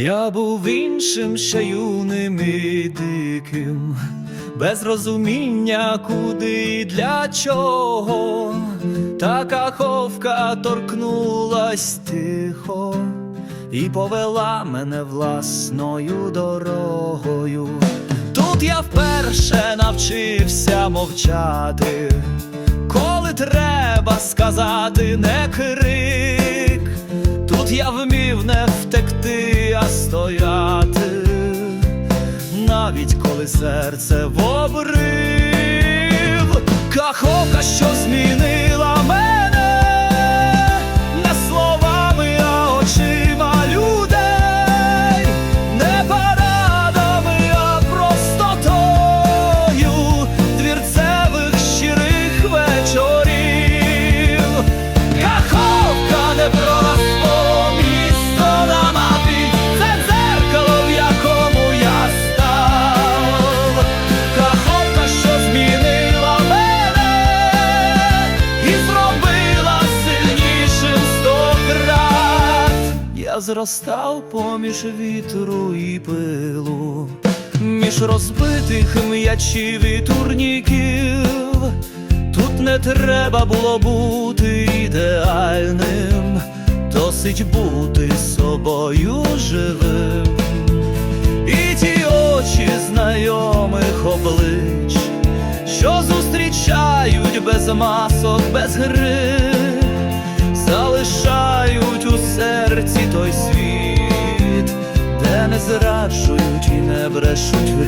Я був іншим ще юним і диким, без розуміння, куди і для чого. Та каховка торкнулась тихо і повела мене власною дорогою. Тут я вперше навчився мовчати, коли треба сказати не крик. Тут я вмів не втекти, а стояти, навіть коли серце в обрив, каховка, що змінила зростав поміж вітру і пилу, між розбитих м'ячів і турніків. Тут не треба було бути ідеальним, досить бути собою живим. І ті очі знайомих облич, що зустрічають без масок, без гри, залишають серці той світ, де не зраджують і не брешуть в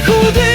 І куди